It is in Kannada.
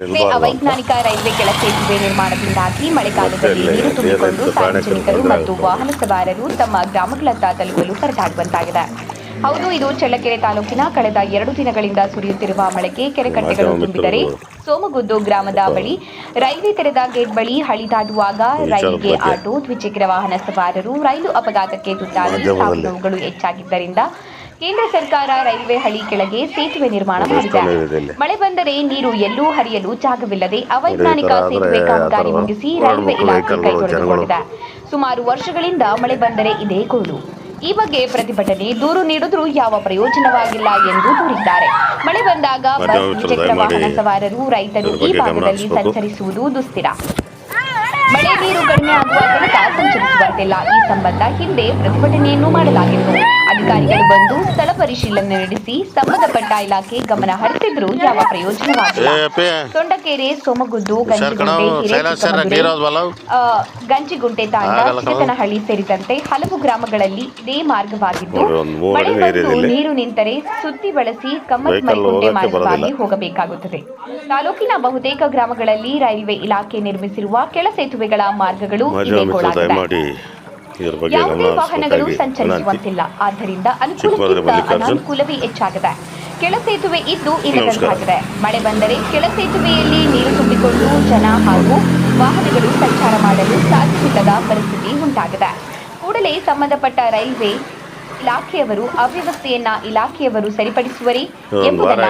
ಅವೈಜ್ಞಾನಿಕ ರೈಲ್ವೆ ಕೆಳ ಸೇತುವೆ ನಿರ್ಮಾಣದಿಂದಾಗಿ ಮಳೆಗಾಲದಲ್ಲಿ ನೀರು ತುಂಬಿಕೊಂಡು ಸಾರ್ವಜನಿಕರು ಮತ್ತು ವಾಹನ ಸವಾರರು ತಮ್ಮ ಗ್ರಾಮಗಳತ್ತ ತಲುಪಲು ಪರದಾಡುವಂತಾಗಿದೆ. ಹೌದು ಇದು ಚಳ್ಳಕೆರೆ ತಾಲೂಕಿನ ಕಳೆದ ಎರಡು ದಿನಗಳಿಂದ ಸುರಿಯುತ್ತಿರುವ ಮಳೆಗೆ ಕೆರೆಕಟ್ಟೆಗಳು ತುಂಬಿದರೆ ಸೋಮಗುದ್ದು ಗ್ರಾಮದ ಬಳಿ ರೈಲ್ವೆ ತೆರೆದ ಗೇಟ್ ಬಳಿ ಹಳಿ ದಾಟುವಾಗ ರೈಲಿಗೆ ಆಟೋ ದ್ವಿಚಕ್ರ ವಾಹನ ಸವಾರರು ರೈಲು ಅಪಘಾತಕ್ಕೆ ತುತ್ತಾಗಿ ಸಾವು ನೋವುಗಳು ಹೆಚ್ಚಾಗಿದ್ದರಿಂದ ಕೇಂದ್ರ ಸರ್ಕಾರ ರೈಲ್ವೆ ಹಳಿ ಕೆಳಗೆ ಸೇತುವೆ ನಿರ್ಮಾಣ ಮಾಡಿದೆ. ಮಳೆ ಬಂದರೆ ನೀರು ಎಲ್ಲೂ ಹರಿಯಲು ಜಾಗವಿಲ್ಲದೆ ಅವೈಜ್ಞಾನಿಕ ಸೇತುವೆ ಕಾಮಗಾರಿ ಮುಗಿಸಿ ರೈಲ್ವೆ ಇಲಾಖೆ ಕೈಗೊಳ್ಳಲಾಗಿದೆ ಸುಮಾರು ವರ್ಷಗಳಿಂದ ಮಳೆ ಬಂದರೆ ಇದೇ ಗೋಳು ಈ ಬಗ್ಗೆ ಪ್ರತಿಭಟನೆ ದೂರು ನೀಡಿದ್ರೂ ಯಾವ ಪ್ರಯೋಜನವಾಗಿಲ್ಲ ಎಂದು ದೂರಿದ್ದಾರೆ. ಮಳೆ ಬಂದಾಗ ಬಸ್ ದ್ವಿಚಕ್ರ ವಾಹನ ಸವಾರರು ರೈತರು ಈ ಭಾಗದಲ್ಲಿ ಸಂಚರಿಸುವುದು ದುಸ್ಥಿರ. ಮಳೆ ನೀರು ಕಡಿಮೆ ಆಗುವ ತನಕ ಸಂಚರಿಸುವಂತಿಲ್ಲ. ಈ ಸಂಬಂಧ ಹಿಂದೆ ಪ್ರತಿಭಟನೆಯನ್ನು ಮಾಡಲಾಗಿತ್ತು. ಪರಿಶೀಲನೆ ನಡೆಸಿ ಸಂಬಂಧಪಟ್ಟ ಇಲಾಖೆ ಗಮನ ಹರಿಸಿದ್ರು ಯಾವ ಪ್ರಯೋಜನವಾಗಿಲ್ಲ. ತೊಂಡಕೆರೆ ಸೋಮಗುದ್ದು ಗಂಜಿಗುಂಟೆ ತಾಂಡ ಚಿಕ್ಕತನಹಳ್ಳಿ ಸೇರಿದಂತೆ ಹಲವು ಗ್ರಾಮಗಳಲ್ಲಿ ಇದೇ ಮಾರ್ಗವಾಗಿದ್ದು ಮಳೆ ಬಂದು ನೀರು ನಿಂತರೆ ಸುತ್ತಿ ಬಳಸಿ ಕಮ್ಮತ್ ಮೈಗುಂಟೆ ಮಾರ್ಗವಾಗಿ ಹೋಗಬೇಕಾಗುತ್ತದೆ. ತಾಲೂಕಿನ ಬಹುತೇಕ ಗ್ರಾಮಗಳಲ್ಲಿ ರೈಲ್ವೆ ಇಲಾಖೆ ನಿರ್ಮಿಸಿರುವ ಕೆಳ ಸೇತುವೆಗಳ ಮಾರ್ಗಗಳು ಯಾವುದೇ ವಾಹನಗಳು ಸಂಚರಿಸುವಂತಿಲ್ಲ. ಆದ್ದರಿಂದ ಅನುಕೂಲವೇ ಅನುಕೂಲಕ್ಕಿಂತ ಮಲ್ಲಿಕಾರ್ಜುನ್. ಅನಾನುಕೂಲವೇ ಹೆಚ್ಚಾಗಿದೆ. ಕೆಳ ಸೇತುವೆ ಇದ್ದು ಇಲ್ಲದಂತಾಗಿದೆ ಮಳೆ ಬಂದರೆ ಕೆಳ ಸೇತುವೆಯಲ್ಲಿ ನೀರು ತುಂಬಿಕೊಂಡು ಜನ ಹಾಗೂ ವಾಹನಗಳು ಸಂಚಾರ ಮಾಡಲು ಸಾಧ್ಯವಿಲ್ಲದ ಪರಿಸ್ಥಿತಿ ಉಂಟಾಗಿದೆ. ಕೂಡಲೇ ಸಂಬಂಧಪಟ್ಟ ರೈಲ್ವೆ ಇಲಾಖೆಯವರು ಅವ್ಯವಸ್ಥೆಯನ್ನ ಇಲಾಖೆಯವರು ಸರಿಪಡಿಸುವರೇ ಎಂಬುದನ್ನು